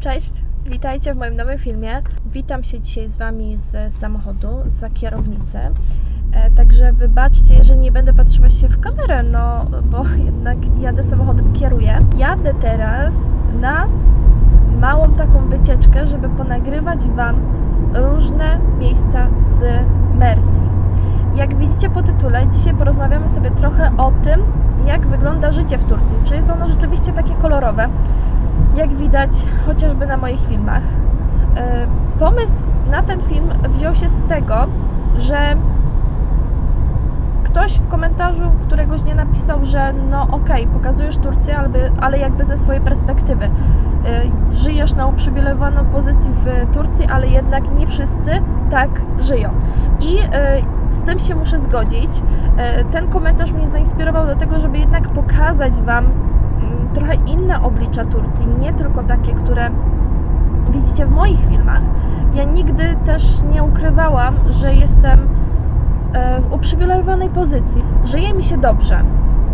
Cześć, witajcie w moim nowym filmie. Witam się dzisiaj z Wami z samochodu, za kierownicy. E, także wybaczcie, jeżeli nie będę patrzyła się w kamerę, no bo jednak jadę samochodem, kieruję. Jadę teraz na małą taką wycieczkę, żeby ponagrywać Wam różne miejsca z Mercji. Jak widzicie po tytule, dzisiaj porozmawiamy sobie trochę o tym, jak wygląda życie w Turcji. Czy jest ono rzeczywiście takie kolorowe? Jak widać chociażby na moich filmach. E, Pomysł na ten film wziął się z tego, że ktoś w komentarzu któregoś dnia napisał, że no okej, pokazujesz Turcję, ale, jakby ze swojej perspektywy. E, Żyjesz na uprzywilejowaną pozycji w Turcji, ale jednak nie wszyscy tak żyją. I e, z tym się muszę zgodzić. Ten komentarz mnie zainspirował do tego, żeby jednak pokazać Wam trochę inne oblicza Turcji, nie tylko takie, które widzicie w moich filmach. Ja nigdy też nie ukrywałam, że jestem e, w uprzywilejowanej pozycji. Żyje mi się dobrze,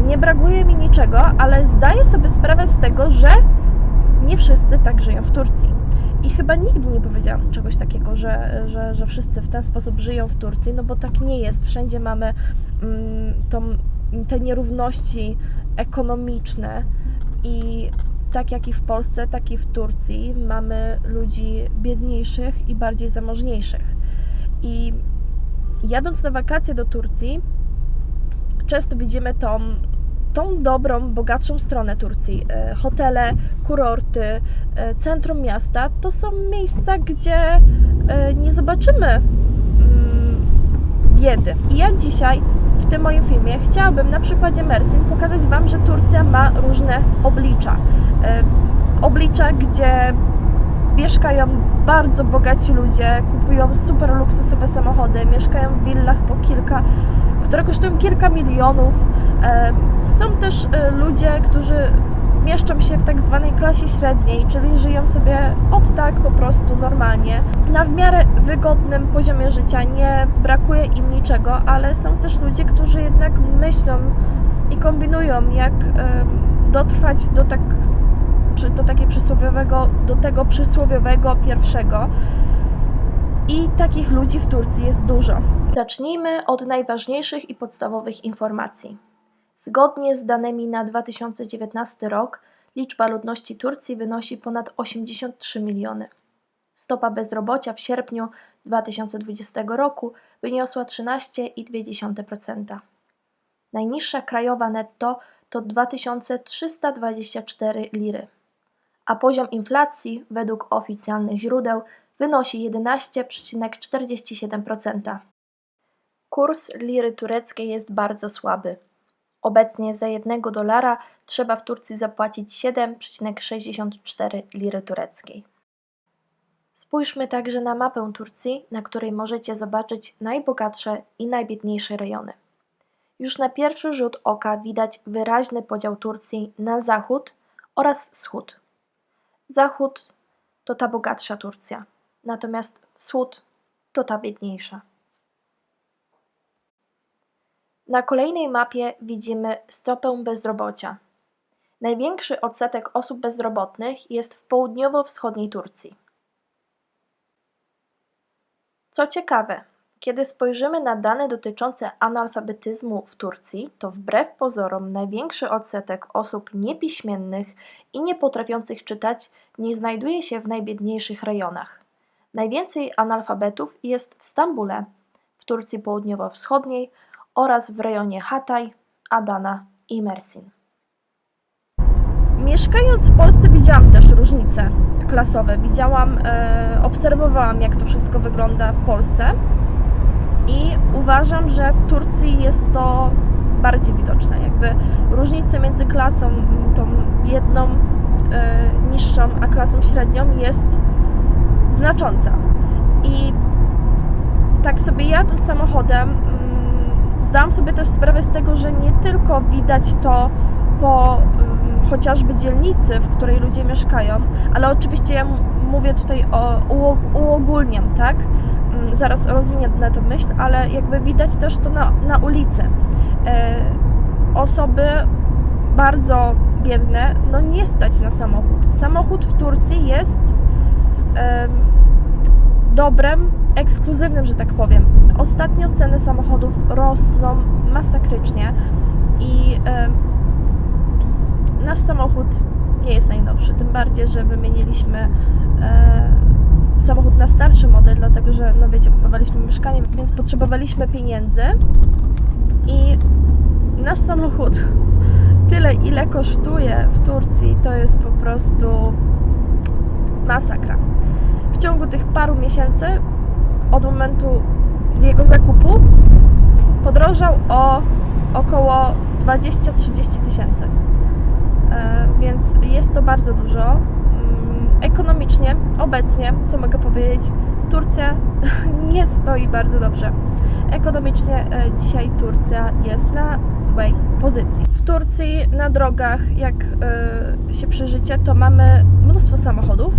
nie brakuje mi niczego, ale zdaję sobie sprawę z tego, że nie wszyscy tak żyją w Turcji. I chyba nigdy nie powiedziałam czegoś takiego, że, że, że wszyscy w ten sposób żyją w Turcji, no bo tak nie jest. Wszędzie mamy mm, tą, te nierówności ekonomiczne i tak jak i w Polsce, tak i w Turcji mamy ludzi biedniejszych i bardziej zamożniejszych. I jadąc na wakacje do Turcji, często widzimy tą, tą dobrą, bogatszą stronę Turcji. E, Hotele, kurorty, e, centrum miasta to są miejsca, gdzie e, nie zobaczymy mm, biedy. I ja dzisiaj w tym moim filmie chciałabym na przykładzie Mersin pokazać Wam, że Turcja ma różne oblicza. E, Oblicza, gdzie mieszkają bardzo bogaci ludzie, kupują super luksusowe samochody, mieszkają w willach po kilka, które kosztują kilka milionów. E, Są też e, ludzie, którzy mieszczą się w tak zwanej klasie średniej, czyli żyją sobie od tak po prostu normalnie, na w miarę wygodnym poziomie życia, nie brakuje im niczego, ale są też ludzie, którzy jednak myślą i kombinują, jak dotrwać do tak czy do takiego przysłowiowego, do tego przysłowiowego pierwszego. I takich ludzi w Turcji jest dużo. Zacznijmy od najważniejszych i podstawowych informacji. Zgodnie z danymi na 2019 rok, liczba ludności Turcji wynosi ponad 83 miliony. Stopa bezrobocia w sierpniu 2020 roku wyniosła 13,2%. Najniższa krajowa netto to 2324 liry, a poziom inflacji według oficjalnych źródeł wynosi 11,47%. Kurs liry tureckiej jest bardzo słaby. Obecnie za jednego dolara trzeba w Turcji zapłacić 7,64 liry tureckiej. Spójrzmy także na mapę Turcji, na której możecie zobaczyć najbogatsze i najbiedniejsze rejony. Już na pierwszy rzut oka widać wyraźny podział Turcji na zachód oraz wschód. Zachód to ta bogatsza Turcja, natomiast wschód to ta biedniejsza. Na kolejnej mapie widzimy stopę bezrobocia. Największy odsetek osób bezrobotnych jest w południowo-wschodniej Turcji. Co ciekawe, kiedy spojrzymy na dane dotyczące analfabetyzmu w Turcji, to wbrew pozorom największy odsetek osób niepiśmiennych i nie potrafiących czytać nie znajduje się w najbiedniejszych rejonach. Najwięcej analfabetów jest w Stambule, w Turcji południowo-wschodniej oraz w rejonie Hatay, Adana i Mersin. Mieszkając w Polsce widziałam też różnice klasowe. Widziałam, e, obserwowałam jak to wszystko wygląda w Polsce i uważam, że w Turcji jest to bardziej widoczne. Jakby różnice między klasą tą biedną, e, niższą, a klasą średnią jest znacząca. I tak sobie jadąc samochodem, zdałam sobie też sprawę z tego, że nie tylko widać to po mm, chociażby dzielnicy, w której ludzie mieszkają, ale oczywiście ja mówię tutaj o uo- uogólniam, tak? Mm, Zaraz rozwinę tę myśl, ale jakby widać też to na, na ulicy. E, osoby bardzo biedne, no nie stać na samochód. Samochód w Turcji jest dobrem ekskluzywnym, że tak powiem. Ostatnio ceny samochodów rosną masakrycznie i nasz samochód nie jest najnowszy. Tym bardziej, że wymieniliśmy e, samochód na starszy model, dlatego że, no wiecie, kupowaliśmy mieszkanie, więc potrzebowaliśmy pieniędzy i nasz samochód tyle, ile kosztuje w Turcji, to jest po prostu masakra. W ciągu tych paru miesięcy od momentu jego zakupu podrożał o około 20-30 tysięcy. E, Więc jest to bardzo dużo. Mm, Ekonomicznie, obecnie, co mogę powiedzieć, Turcja nie stoi bardzo dobrze. Ekonomicznie e, dzisiaj Turcja jest na złej pozycji. W Turcji na drogach, jak e, się przeżycie, to mamy mnóstwo samochodów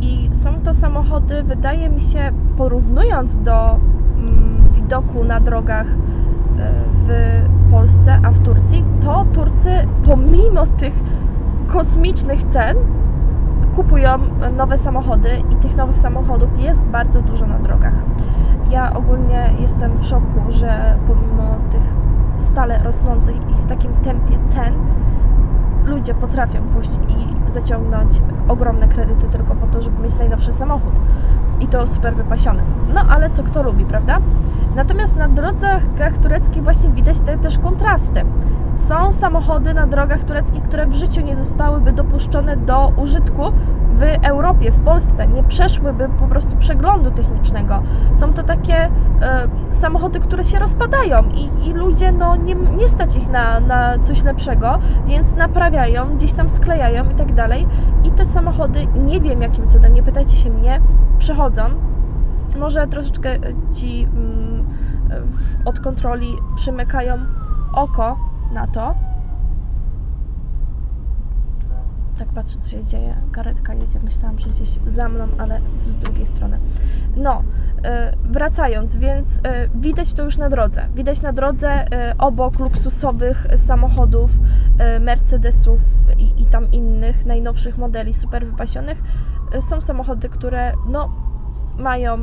i są to samochody, wydaje mi się, porównując do mm, widoku na drogach e, w Polsce, a w Turcji, to Turcy pomimo tych kosmicznych cen kupują nowe samochody i tych nowych samochodów jest bardzo dużo na drogach. Ja ogólnie jestem w szoku, że pomimo tych stale rosnących i w takim tempie cen ludzie potrafią pójść i zaciągnąć ogromne kredyty tylko po to, żeby mieć najnowszy samochód. I to super wypasione. No ale co kto lubi, prawda? Natomiast na drogach tureckich właśnie widać te też kontrasty. Są samochody na drogach tureckich, które w życiu nie zostałyby dopuszczone do użytku w Europie, w Polsce, nie przeszłyby po prostu przeglądu technicznego. Są to takie e, samochody, które się rozpadają i, i ludzie no, nie, nie stać ich na, na coś lepszego, więc naprawiają, gdzieś tam sklejają i tak dalej. I te samochody, nie wiem jakim cudem, nie pytajcie się mnie, przechodzą. Może troszeczkę ci mm, od kontroli przymykają oko na to. Tak patrzę, co się dzieje. Karetka jedzie. Myślałam, że gdzieś za mną, ale z drugiej strony. No, e, wracając, więc e, widać to już na drodze. Widać na drodze e, obok luksusowych samochodów, Mercedesów i, i tam innych najnowszych modeli super wypasionych są samochody, które no mają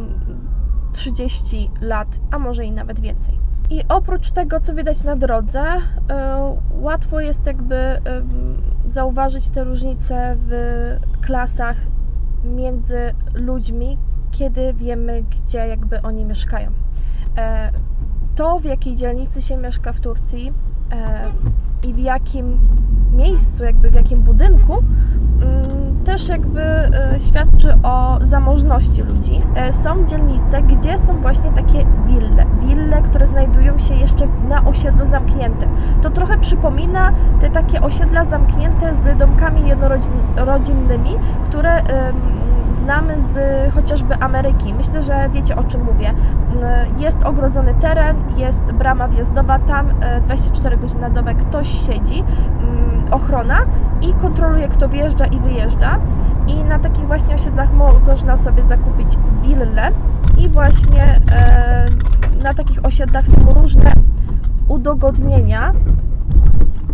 30 lat, a może i nawet więcej. I oprócz tego, co widać na drodze, e, łatwo jest jakby zauważyć te różnice w klasach między ludźmi, kiedy wiemy, gdzie jakby oni mieszkają. E, To, w jakiej dzielnicy się mieszka w Turcji e, i w jakim miejscu, jakby w jakim budynku, mm, też jakby e, świadczy o zamożności ludzi. E, Są dzielnice, gdzie są właśnie takie wille, wille, które znajdują się jeszcze na osiedlu zamkniętym. To trochę przypomina te takie osiedla zamknięte z domkami jednorodzinnymi, które znamy z chociażby Ameryki. Myślę, że wiecie o czym mówię. Mm, Jest ogrodzony teren, jest brama wjazdowa, tam e, 24 godziny na dobę ktoś siedzi, ochrona i kontroluje kto wjeżdża i wyjeżdża. I na takich właśnie osiedlach można sobie zakupić willę i właśnie e, na takich osiedlach są różne udogodnienia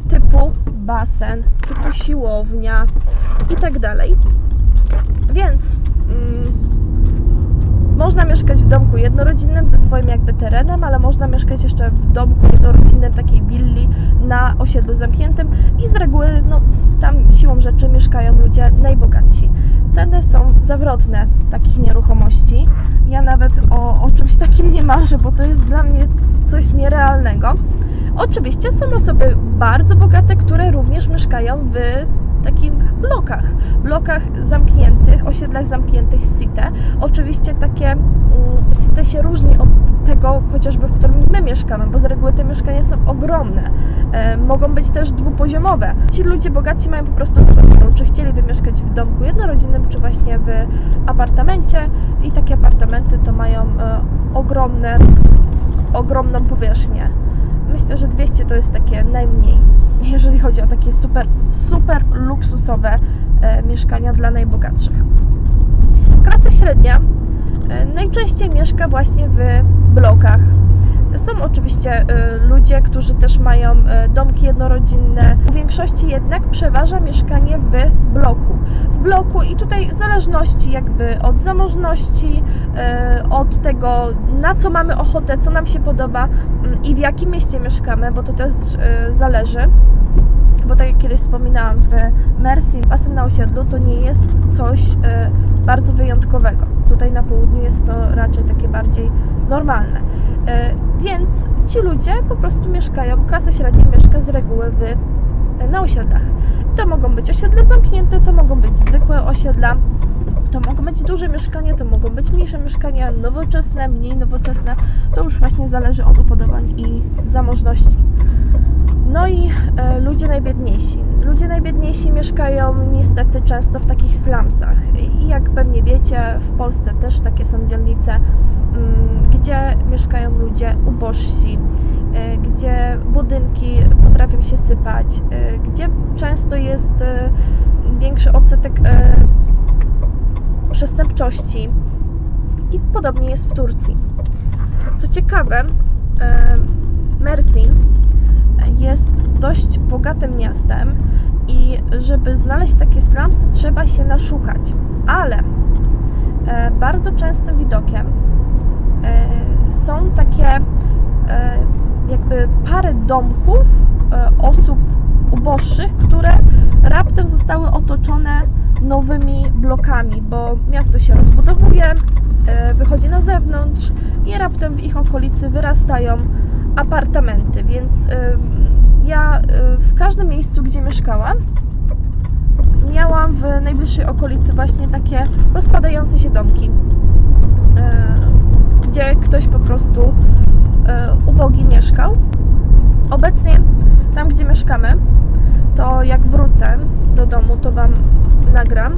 typu basen, typu siłownia i tak dalej. Więc mm, można mieszkać w domku jednorodzinnym ze swoim jakby terenem, ale można mieszkać jeszcze w domku jednorodzinnym, takiej willi na osiedlu zamkniętym i z reguły no, tam siłą rzeczy mieszkają ludzie najbogatsi. Ceny są zawrotne takich nieruchomości. Ja nawet o, o czymś takim nie marzę, bo to jest dla mnie coś nierealnego. Oczywiście są osoby bardzo bogate, które również mieszkają w takich blokach, blokach zamkniętych, osiedlach zamkniętych site. Oczywiście takie mm, site się różni od tego chociażby, w którym my mieszkamy, bo z reguły te mieszkania są ogromne. E, mogą być też dwupoziomowe. Ci ludzie bogaci mają po prostu do wyboru, czy chcieliby mieszkać w domku jednorodzinnym, czy właśnie w apartamencie i takie apartamenty to mają e, ogromne, ogromną powierzchnię. Myślę, że 200 to jest takie najmniej, jeżeli chodzi o takie super, super luksusowe e, mieszkania dla najbogatszych. Klasa średnia e, najczęściej mieszka właśnie w blokach Są oczywiście y, ludzie, którzy też mają y, domki jednorodzinne. W większości jednak przeważa mieszkanie w bloku. W bloku i tutaj w zależności jakby od zamożności, y, od tego na co mamy ochotę, co nam się podoba mm, i w jakim mieście mieszkamy, bo to też zależy. Bo tak jak kiedyś wspominałam, w Mersin basen na osiedlu to nie jest coś bardzo wyjątkowego. Tutaj na południu jest to raczej takie bardziej normalne. E, Więc ci ludzie po prostu mieszkają, klasa średnia mieszka z reguły w, e, na osiedlach. To mogą być osiedle zamknięte, to mogą być zwykłe osiedla, to mogą być duże mieszkania, to mogą być mniejsze mieszkania, nowoczesne, mniej nowoczesne. To już właśnie zależy od upodobań i zamożności. No i e, ludzie najbiedniejsi. Ludzie najbiedniejsi mieszkają niestety często w takich slumsach. I jak pewnie wiecie, w Polsce też takie są dzielnice, mm, gdzie mieszkają ludzie ubożsi, e, gdzie budynki potrafią się sypać, e, gdzie często jest e, większy odsetek e, przestępczości. I podobnie jest w Turcji. Co ciekawe, e, Mersin jest dość bogatym miastem i żeby znaleźć takie slumsy trzeba się naszukać. Ale e, bardzo częstym widokiem e, są takie e, jakby pary domków e, osób uboższych, które raptem zostały otoczone nowymi blokami, bo miasto się rozbudowuje, e, wychodzi na zewnątrz i raptem w ich okolicy wyrastają apartamenty, więc ja w każdym miejscu, gdzie mieszkałam, miałam w najbliższej okolicy właśnie takie rozpadające się domki, gdzie ktoś po prostu y, ubogi mieszkał. Obecnie tam, gdzie mieszkamy, to jak wrócę do domu, to Wam nagram. y,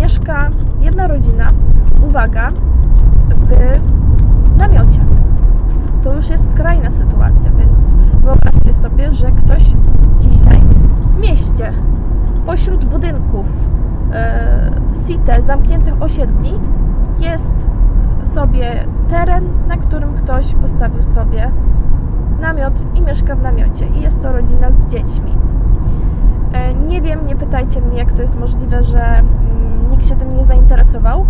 Mieszka jedna rodzina, uwaga, w namiocie to już jest skrajna sytuacja, więc wyobraźcie sobie, że ktoś dzisiaj w mieście, pośród budynków e, site, zamkniętych osiedli, jest sobie teren, na którym ktoś postawił sobie namiot i mieszka w namiocie. I jest to rodzina z dziećmi. E, nie wiem, nie pytajcie mnie, jak to jest możliwe, że mm, nikt się tym nie zainteresował,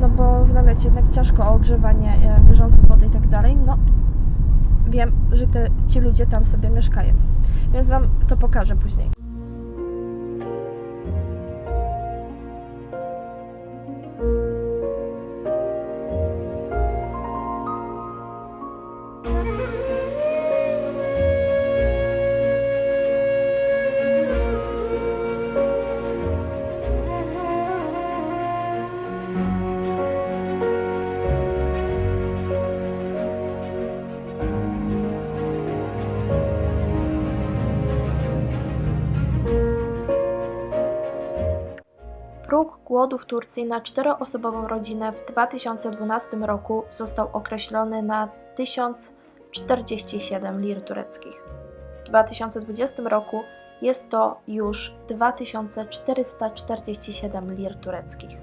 no bo w namiocie jednak ciężko o ogrzewanie, e, bieżące wody i tak dalej. No, wiem, że te, ci ludzie tam sobie mieszkają. Więc Wam to pokażę później. Głodu w Turcji na czteroosobową rodzinę w 2012 roku został określony na 1047 lir tureckich. W 2020 roku jest to już 2447 lir tureckich.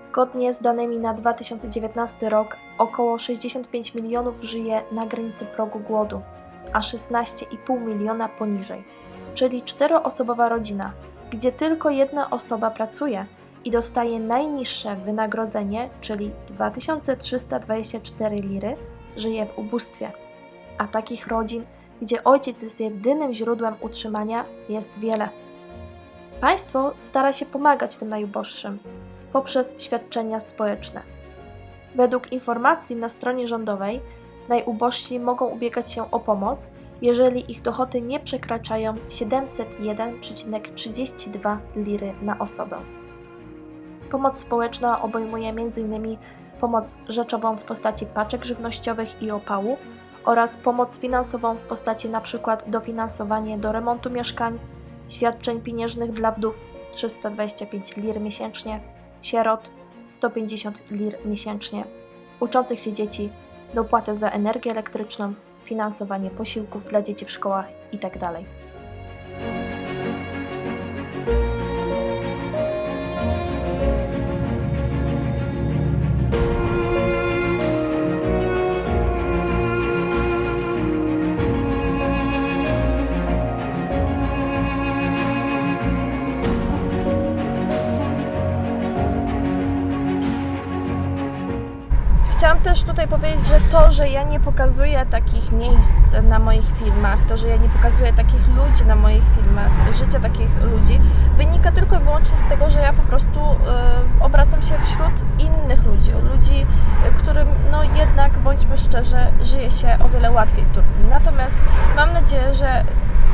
Zgodnie z danymi na 2019 rok, około 65 milionów żyje na granicy progu głodu, a 16,5 miliona poniżej, czyli czteroosobowa rodzina gdzie tylko jedna osoba pracuje i dostaje najniższe wynagrodzenie, czyli 2324 liry, żyje w ubóstwie. A takich rodzin, gdzie ojciec jest jedynym źródłem utrzymania, jest wiele. Państwo stara się pomagać tym najuboższym poprzez świadczenia społeczne. Według informacji na stronie rządowej, najubożsi mogą ubiegać się o pomoc, jeżeli ich dochody nie przekraczają 701,32 liry na osobę. Pomoc społeczna obejmuje m.in. pomoc rzeczową w postaci paczek żywnościowych i opału oraz pomoc finansową w postaci np. dofinansowanie do remontu mieszkań, świadczeń pieniężnych dla wdów 325 lir miesięcznie, sierot 150 lir miesięcznie, uczących się dzieci, dopłatę za energię elektryczną, finansowanie posiłków dla dzieci w szkołach tak itd. Chciałam też tutaj powiedzieć, że to, że ja nie pokazuję takich miejsc na moich filmach, to, że ja nie pokazuję takich ludzi na moich filmach, życia takich ludzi, wynika tylko i wyłącznie z tego, że ja po prostu e, obracam się wśród innych ludzi, ludzi, e, którym no jednak, bądźmy szczerze, żyje się o wiele łatwiej w Turcji. Natomiast mam nadzieję, że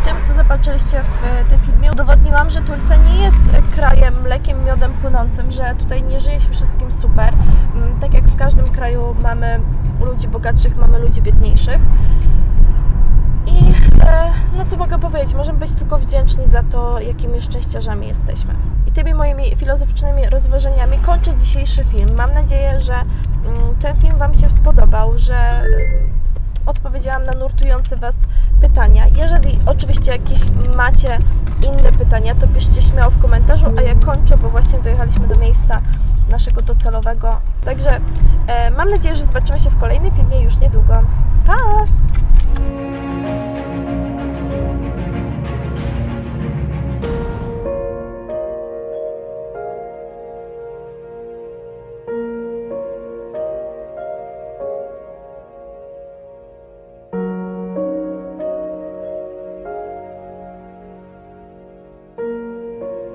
tym, co zobaczyliście w tym filmie, udowodniłam, że Turcja nie jest krajem mlekiem, miodem płynącym, że tutaj nie żyje się wszystkim super. Mm, Tak jak w każdym kraju mamy ludzi bogatszych, mamy ludzi biedniejszych. I e, no co mogę powiedzieć, możemy być tylko wdzięczni za to, jakimi szczęściarzami jesteśmy. I tymi moimi filozoficznymi rozważaniami kończę dzisiejszy film. Mam nadzieję, że mm, ten film Wam się spodobał, że odpowiedziałam na nurtujące Was pytania. Jeżeli oczywiście jakieś macie inne pytania, to piszcie śmiało w komentarzu, a ja kończę, bo właśnie dojechaliśmy do miejsca naszego docelowego. Także e, mam nadzieję, że zobaczymy się w kolejnym filmie już niedługo. Pa!